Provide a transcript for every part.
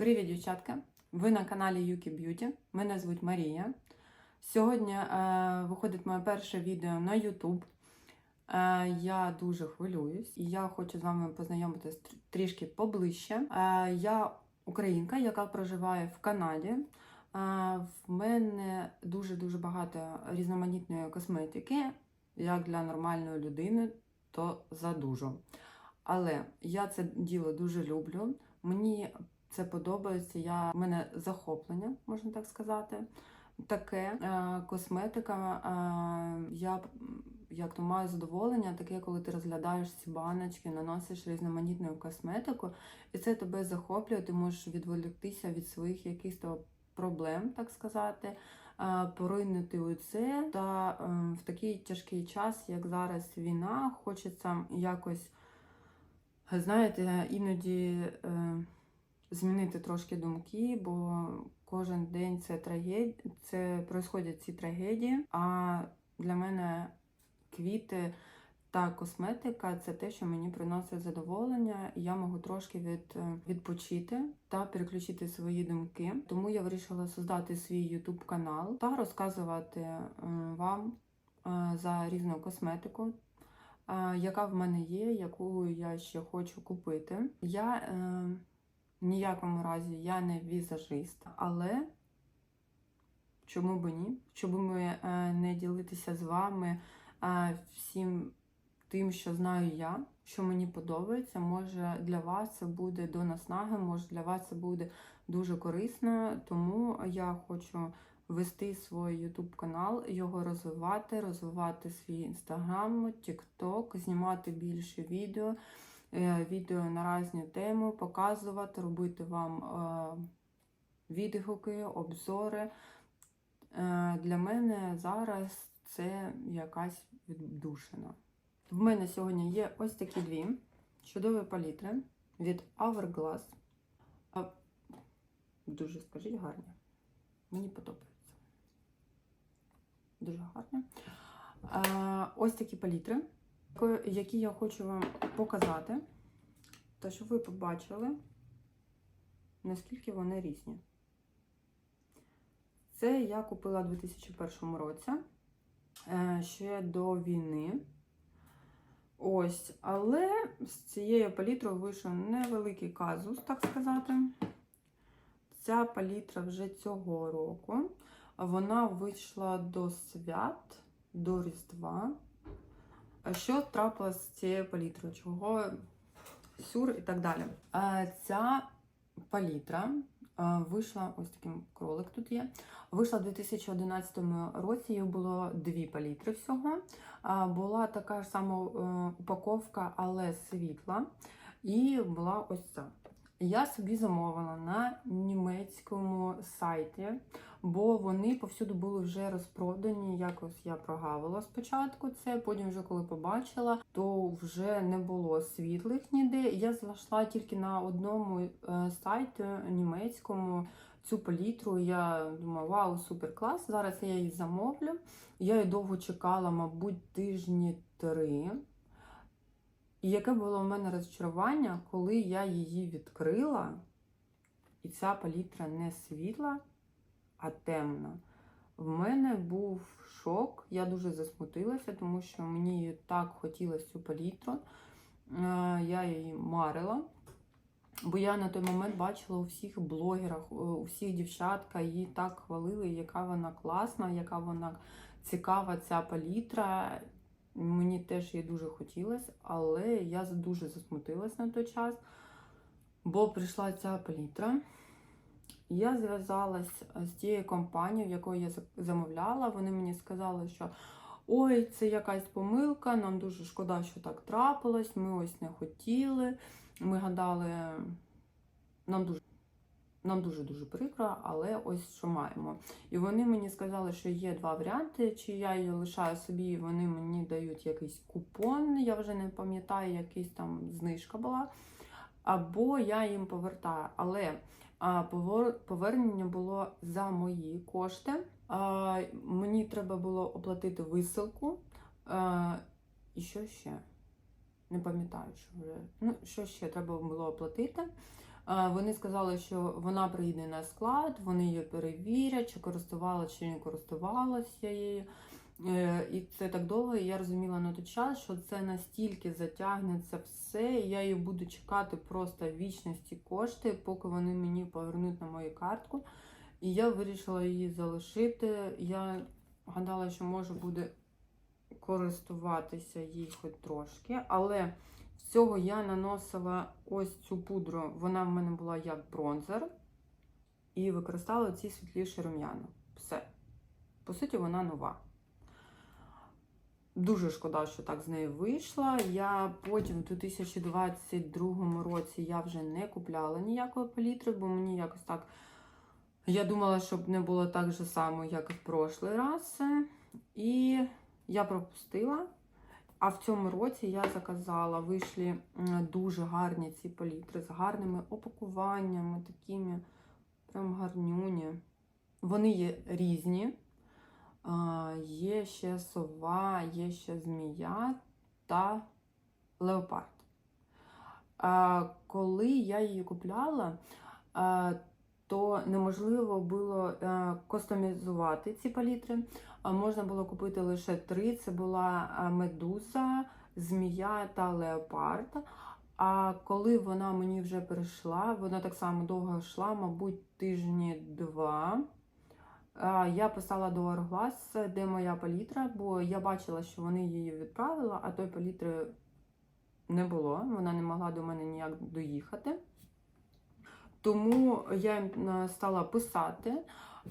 Привіт, дівчатка! Ви на каналі Юкі Б'юті. Мене звуть Марія. Сьогодні е, виходить моє перше відео на YouTube. Е, я дуже хвилююсь і я хочу з вами познайомитись трішки поближче. Е, я українка, яка проживає в Канаді. Е, в мене дуже-дуже багато різноманітної косметики, як для нормальної людини, то задужо. Але я це діло дуже люблю. Мені це подобається. Я в мене захоплення, можна так сказати. Таке е, косметика. Е, я як то маю задоволення, таке, коли ти розглядаєш ці баночки, наносиш різноманітну косметику, і це тебе захоплює. Ти можеш відволіктися від своїх якихось проблем, так сказати. е, Поринути у це та в такий тяжкий час, як зараз війна, хочеться якось, знаєте, іноді змінити трошки думки, бо кожен день це трагедія, це происходять ці трагедії. А для мене квіти та косметика це те, що мені приносить задоволення, і я можу трошки від, е, відпочити та переключити свої думки. Тому я вирішила создати свій YouTube канал та розказувати е, вам е, за різну косметику. Яка в мене є, яку я ще хочу купити. Я ніякому разі я не візажист, але чому б ні? Щоб ми е, не ділитися з вами е, всім тим, що знаю я, що мені подобається. Може для вас це буде до наснаги, може для вас це буде дуже корисно. Тому я хочу вести свій YouTube канал, його розвивати, розвивати свій інстаграм, TikTok, знімати більше відео, відео на різні теми, показувати, робити вам е, відгуки, обзори. Е, Для мене зараз це якась віддушина. В мене сьогодні є ось такі дві чудові палітри від Hourglass. Дуже, скажіть, гарні. Мені подобається. Дуже гарні. Ось такі палітри, які я хочу вам показати, та щоб ви побачили, наскільки вони різні. Це я купила у 2001 році, е, ще до війни. Ось, але з цією палітрою вийшов невеликий казус, так сказати. Ця палітра вже цього року. Вона вийшла до свят, до Різдва. Що трапилось з цією палітрою? Чого сюр і так далі. Ця палітра вийшла, ось таким кролик тут є. Вийшла у 2011 році, її було дві палітри всього. Була така ж сама е, упаковка, але світла. І була ось ця. Я собі замовила на німецькому сайті, бо вони повсюди були вже розпродані. Якось я прогавила спочатку це, потім, вже коли побачила, то вже не було світлих ніде. Я знайшла тільки на одному е, сайті німецькому цю палітру. Я думаю, вау, супер клас! Зараз я її замовлю. Я її довго чекала, мабуть, тижні три. І яке було в мене розчарування, коли я її відкрила, і ця палітра не світла, а темна. В мене був шок, я дуже засмутилася, тому що мені так хотілося цю палітру. Е, Я її марила. Бо я на той момент бачила у всіх блогерах, у всіх дівчатка її так хвалили, яка вона класна, яка вона цікава ця палітра. Мені теж її дуже хотілося, але я дуже засмутилась на той час, бо прийшла ця палітра. Я зв'язалась з тією компанією, в якої я замовляла. Вони мені сказали, що ой, це якась помилка, нам дуже шкода, що так трапилось. Ми ось не хотіли. Ми гадали, нам дуже. Нам дуже-дуже прикро, але ось що маємо. І вони мені сказали, що є два варіанти: чи я її лишаю собі, і вони мені дають якийсь купон, я вже не пам'ятаю, якийсь там знижка була. Або я їм повертаю. Але а, повер- повернення було за мої кошти. А, мені треба було оплатити висилку. А, і що ще? Не пам'ятаю, що вже. Ну, що ще треба було оплатити. Е, Вони сказали, що вона приїде на склад, вони її перевірять, чи користувалася, чи не користувалася її. Е, І це так довго, і я розуміла на той час, що це настільки затягнеться все, і я її буду чекати просто вічності кошти, поки вони мені повернуть на мою картку. І я вирішила її залишити. Я гадала, що може буде користуватися їй хоч трошки, але цього я наносила ось цю пудру. Вона в мене була як бронзер. І використала ці світліші рум'яна. Все. По суті, вона нова. Дуже шкода, що так з нею вийшла. Я потім, в 2022 році, я вже не купляла ніякої палітри, бо мені якось так. Я думала, щоб не було так же само, як і в прошлий раз. І я пропустила. А в цьому році я заказала, вийшли дуже гарні ці палітри з гарними опакуваннями, такими прям гарнюні. Вони є різні. Є ще сова, є ще змія та леопард. Коли я її купляла, то неможливо було е, кастомізувати ці палітри. Можна було купити лише три: це була медуза, змія та леопард. А коли вона мені вже прийшла, вона так само довго йшла, мабуть, тижні два. Я писала до Orglass, де моя палітра, бо я бачила, що вони її відправили, а той палітри не було. Вона не могла до мене ніяк доїхати. Тому я е, стала писати.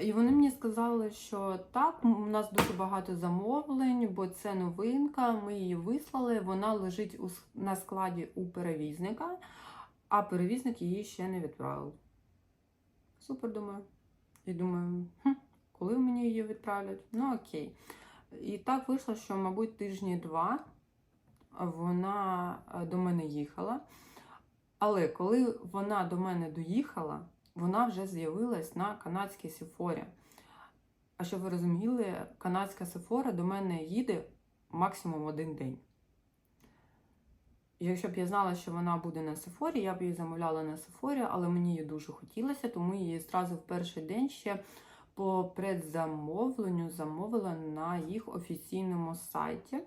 І вони мені сказали, що так, у нас дуже багато замовлень, бо це новинка. Ми її вислали. Вона лежить у, на складі у перевізника, а перевізник її ще не відправив. Супер, думаю. І думаю, хм, коли мені її відправлять? Ну окей. І так вийшло, що, мабуть, тижні два вона е, до мене їхала. Але коли вона до мене доїхала, вона вже з'явилась на канадській Сефорі. А щоб ви розуміли, канадська Сефора до мене їде максимум один день. Якщо б я знала, що вона буде на Сефорі, я б її замовляла на Сефорі, але мені її дуже хотілося, тому її зразу в перший день ще по предзамовленню замовила на їх офіційному сайті.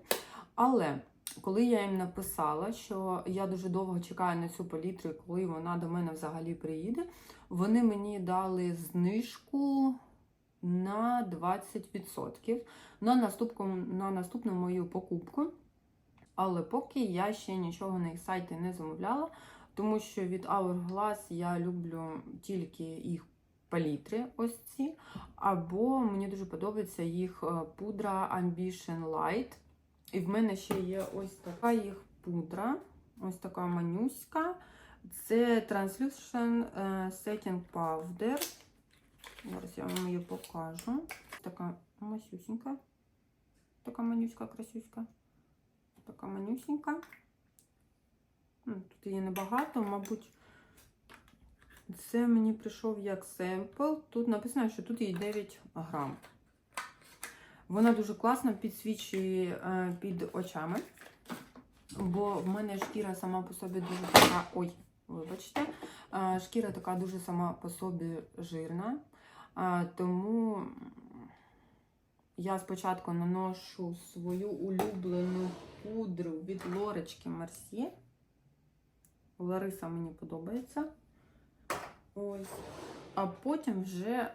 Але коли я їм написала, що я дуже довго чекаю на цю палітру, коли вона до мене взагалі приїде, вони мені дали знижку на 20% на наступну, на наступну мою покупку. Але поки я ще нічого на їх сайті не замовляла, тому що від Hourglass я люблю тільки їх палітри, ось ці. Або мені дуже подобається їх е, пудра Ambition Light. І в мене ще є ось така їх пудра, ось така манюська. Це Translution е, Setting Powder. Зараз я вам її покажу. Така масюсенька. Така манюська, красюська. Така манюсенька. Ну, Тут її небагато, мабуть. Це мені прийшов як семпл. Тут написано, що тут їй 9 грам. Вона дуже класно підсвічує е, під очами, бо в мене шкіра сама по собі дуже така. Ой, вибачте, е, шкіра така дуже сама по собі жирна. Е, тому я спочатку наношу свою улюблену пудру від Лорочки Мерсьє. Лариса мені подобається. Ось. А потім вже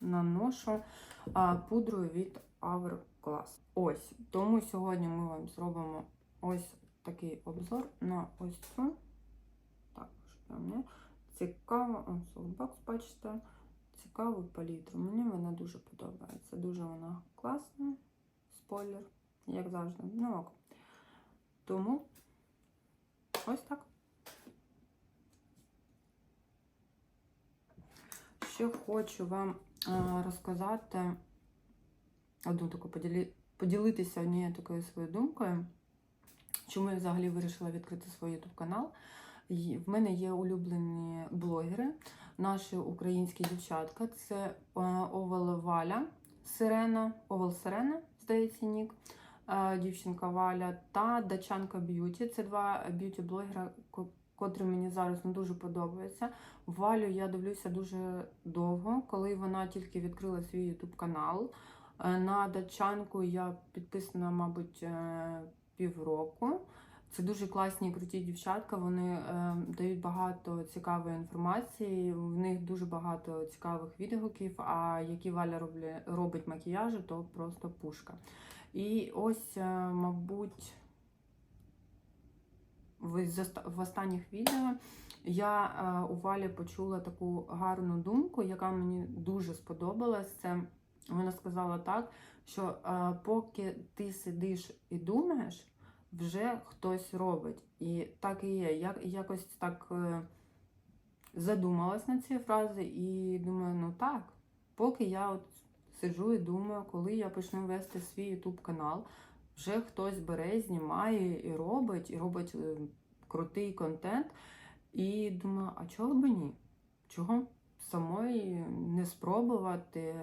наношу а, пудру від Hourglass. Ось. Тому сьогодні ми вам зробимо ось такий обзор на ось цю. Так, що там не цікаво. О, софтбокс, бачите. Цікаву палітру. Мені вона дуже подобається. Дуже вона класна. Спойлер, як завжди. Ну ок. Тому ось так. Ще хочу вам розказати одну таку поділі... поділитися однією такою своєю думкою. Чому я взагалі вирішила відкрити свій YouTube канал? В мене є улюблені блогери, наші українські дівчатка. Це а, Овел Валя, Сирена, Овел Сирена, здається, нік, дівчинка Валя та Дачанка Б'юті. Це два б'юті-блогера, котрий мені зараз не дуже подобається. Валю я дивлюся дуже довго, коли вона тільки відкрила свій YouTube канал. Е, На датчанку я підписана, мабуть, е, півроку. Це дуже класні і круті дівчатка. Вони е, дають багато цікавої інформації. В них дуже багато цікавих відгуків. А які Валя роблі, робить макіяжі, то просто пушка. І ось, е, мабуть, в, останніх відео я е, у Валі почула таку гарну думку, яка мені дуже сподобалась. Це вона сказала так, що е, поки ти сидиш і думаєш, вже хтось робить. І так і є. Я якось так е, задумалась на ці фрази і думаю, ну так, поки я от сиджу і думаю, коли я почну вести свій YouTube канал, вже хтось бере, знімає і робить, і робить е, крутий контент. І думаю, а чого би ні? Чого самої не спробувати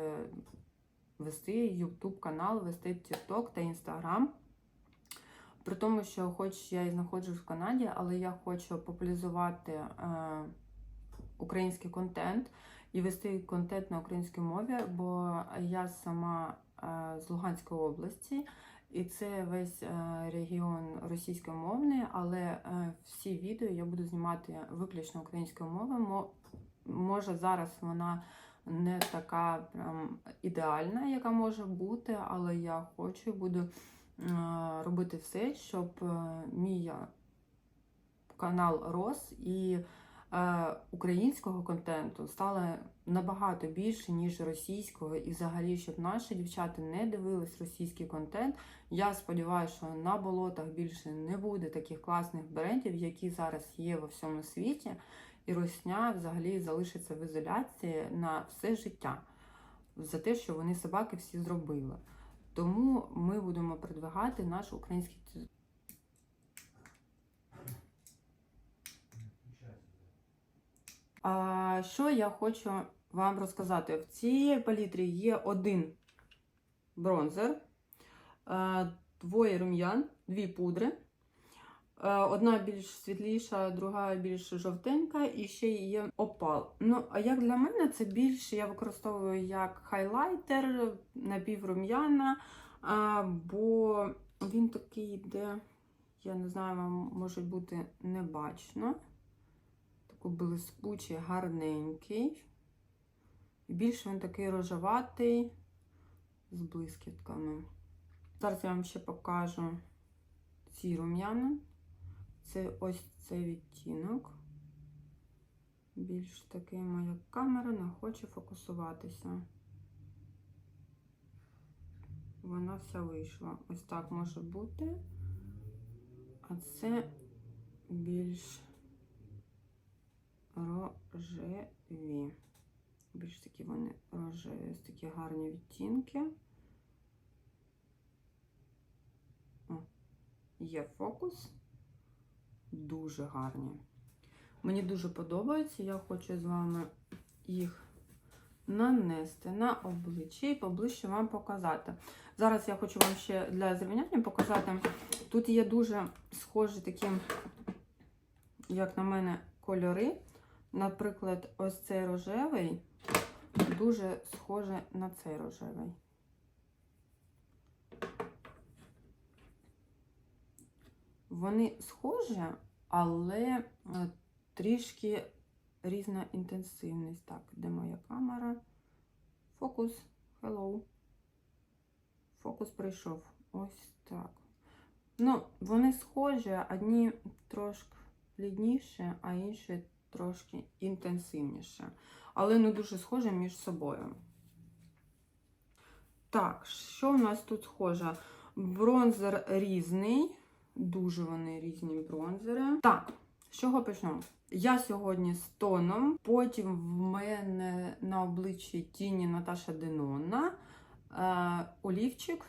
вести YouTube канал, вести TikTok та Instagram? При тому, що хоч я і знаходжусь в Канаді, але я хочу популяризувати е, український контент і вести контент на українській мові, бо я сама е, з Луганської області, і це весь е, регіон російськомовний, але е, всі відео я буду знімати виключно українською мовою. Може, зараз вона не така прям ідеальна, яка може бути, але я хочу і буду е, робити все, щоб мій канал рос і українського контенту стало набагато більше, ніж російського, і взагалі, щоб наші дівчата не дивились російський контент. Я сподіваюся, що на болотах більше не буде таких класних брендів, які зараз є во всьому світі, і Росня взагалі залишиться в ізоляції на все життя за те, що вони собаки всі зробили. Тому ми будемо продвигати наш український т- А, що я хочу вам розказати? В цій палітрі є один бронзер, е, двоє рум'ян, дві пудри. Е, Одна більш світліша, друга більш жовтенька, і ще є опал. Ну, а як для мене, це більше я використовую як хайлайтер, напіврум'яна, бо він такий йде, я не знаю, вам може бути небачно. Блискучий, гарненький. І більше він такий рожеватий з блискітками. Зараз я вам ще покажу ці рум'яна. Це ось цей відтінок. Більш такий моя камера не хоче фокусуватися. Вона вся вийшла. Ось так може бути. А це більш рожеві. Більш такі вони рожеві, ось такі гарні відтінки. О, є фокус. Дуже гарні. Мені дуже подобається. Я хочу з вами їх нанести на обличчя і поближче вам показати. Зараз я хочу вам ще для зрівняння показати. Тут є дуже схожі такі, як на мене, кольори. Наприклад, ось цей рожевий дуже схоже на цей рожевий. Вони схожі, але е, трішки різна інтенсивність. Так, де моя камера? Фокус. Hello. Фокус прийшов. Ось так. Ну, вони схожі, одні трошки блідніші, а інші трошки інтенсивніше. Але не дуже схожі між собою. Так, що у нас тут схоже? Бронзер різний. Дуже вони різні бронзери. Так, з чого почнемо? Я сьогодні з тоном, потім в мене на обличчі тіні Наташа Денона, е, олівчик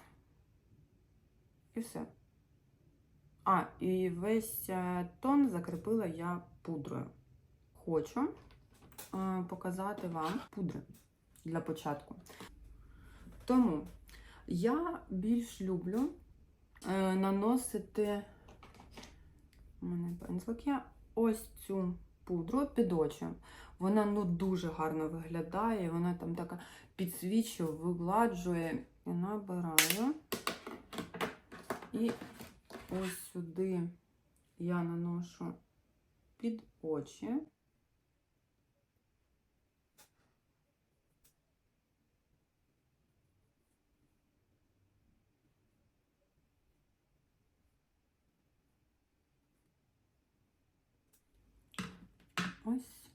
і все. А, і весь е, тон закріпила я пудрою. Хочу е, показати вам пудри для початку. Тому я більш люблю е, наносити. У мене пензлик є. ось цю пудру під очі. Вона ну дуже гарно виглядає, вона там така підсвічує, вигладжує. І набираю. І ось сюди я наношу під очі. Ось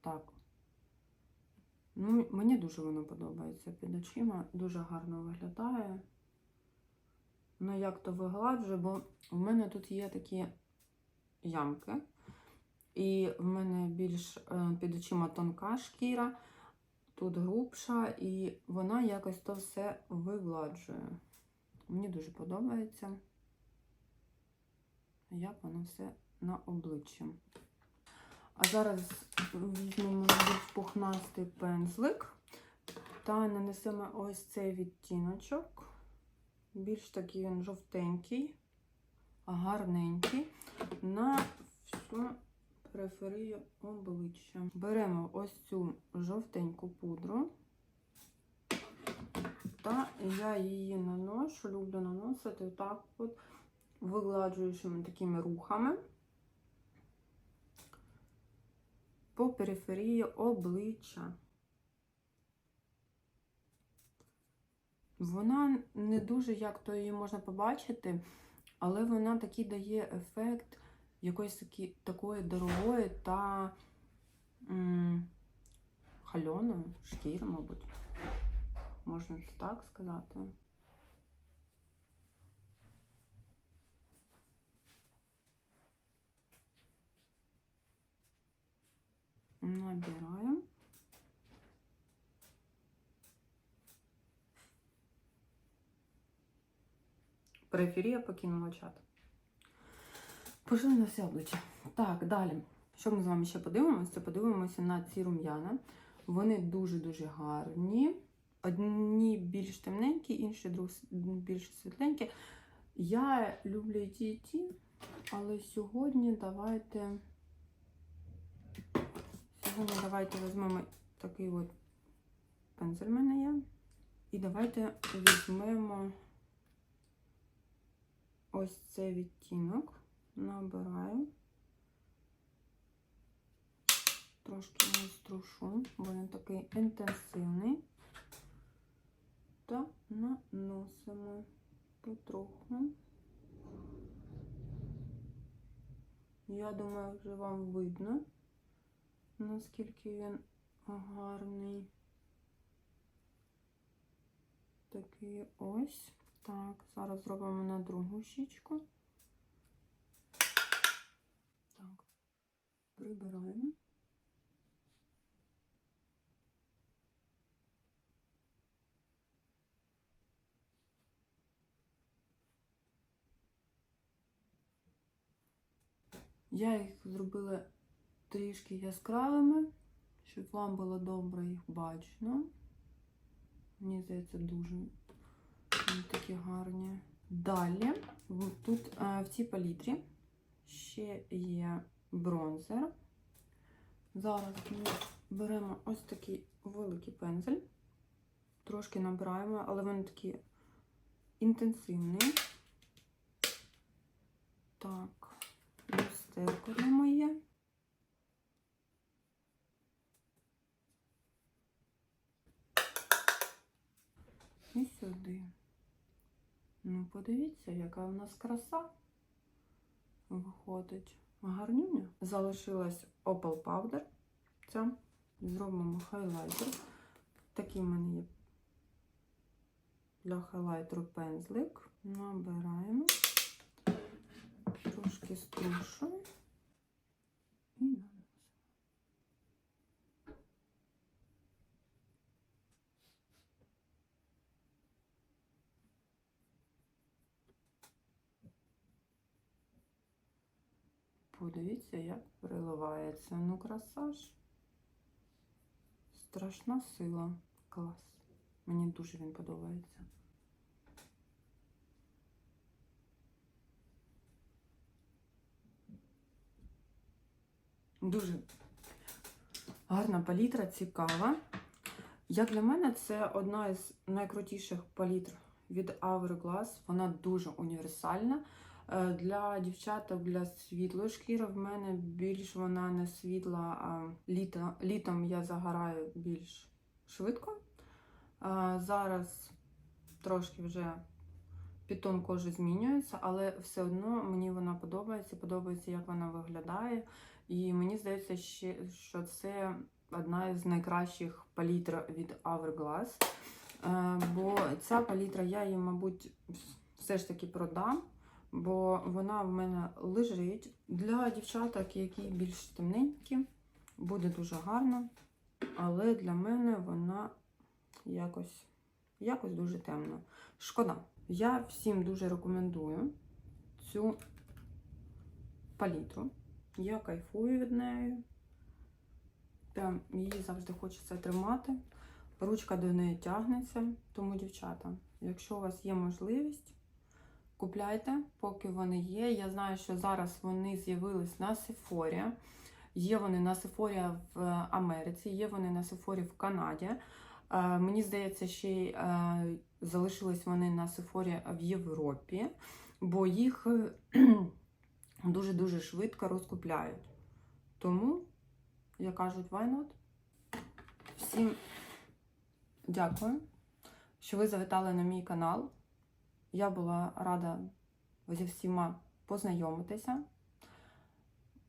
так. Ну, мені дуже воно подобається під очима, дуже гарно виглядає. Ну, як то вигладжую, бо в мене тут є такі ямки. І в мене більш е, під очима тонка шкіра, тут грубша, і вона якось то все вигладжує. Мені дуже подобається, як воно все на обличчі. А зараз візьмемо більш пухнастий пензлик та нанесемо ось цей відтіночок. Більш такий він жовтенький, гарненький, на всю периферію обличчя. Беремо ось цю жовтеньку пудру, та я її наношу, люблю наносити так от вигладжуючими такими рухами. По периферії обличчя. Вона не дуже, як то її можна побачити, але вона такий дає ефект якоїсь такі, такої дорогої та м, хальоної шкіри, мабуть. Можна так сказати. Набираем. Периферія покинула чат. Пошли на все обличчя. Так, далі. Що ми з вами ще подивимося? Це подивимося на ці рум'яна. Вони дуже-дуже гарні. Одні більш темненькі, інші більш світленькі. Я люблю ті, і ті, але сьогодні давайте. Сьогодні давайте візьмемо такий от пензель в мене є. І давайте візьмемо ось цей відтінок, набираю, трошки його струшу, бо він такий інтенсивний. Та наносимо потроху. Я думаю, вже вам видно наскільки він гарний. Такий ось. Так, зараз зробимо на другу щічку. Так, прибираємо. Я їх зробила трішки яскравими, щоб вам було добре їх бачно. Мені здається, дуже вони такі гарні. Далі, тут в цій палітрі ще є бронзер. Зараз ми беремо ось такий великий пензель, трошки набираємо, але він такий інтенсивний. Так, люстерко моє. І сюди. Ну, подивіться, яка в нас краса виходить. Гарнюня. Залишилась Opal Powder. Це зробимо хайлайтер. Такий в мене є для хайлайтеру пензлик. Набираємо, трошки струшуємо і наносимо. Подивіться, як переливається. Ну, краса ж. Страшна сила. Клас. Мені дуже він подобається. Дуже гарна палітра, цікава. Як для мене, це одна із найкрутіших палітр від Hourglass. Вона дуже універсальна. Е, Для дівчаток, для світлої шкіри в мене більш вона не світла, а літо, літом я загораю більш швидко. А Зараз трошки вже підтон кожи змінюється, але все одно мені вона подобається, подобається, як вона виглядає. І мені здається, що це одна із найкращих палітр від Hourglass. Е, Бо ця палітра, я її, мабуть, все ж таки продам, бо вона в мене лежить. Для дівчаток, які більш темненькі, буде дуже гарно. Але для мене вона якось, якось дуже темна. Шкода. Я всім дуже рекомендую цю палітру. Я кайфую від неї. Там її завжди хочеться тримати. Ручка до неї тягнеться. Тому, дівчата, якщо у вас є можливість, купляйте, поки вони є. Я знаю, що зараз вони з'явились на Сефорі. Є вони на Сефорі в Америці, є вони на Сефорі в Канаді. Е, Мені здається, ще й е, залишились вони на Сефорі в Європі, бо їх е, дуже-дуже швидко розкупляють. Тому, як кажуть, why not? Всім дякую, що ви завітали на мій канал. Я була рада зі всіма познайомитися.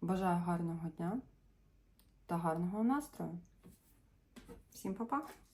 Бажаю гарного дня та гарного настрою. Всім па-па!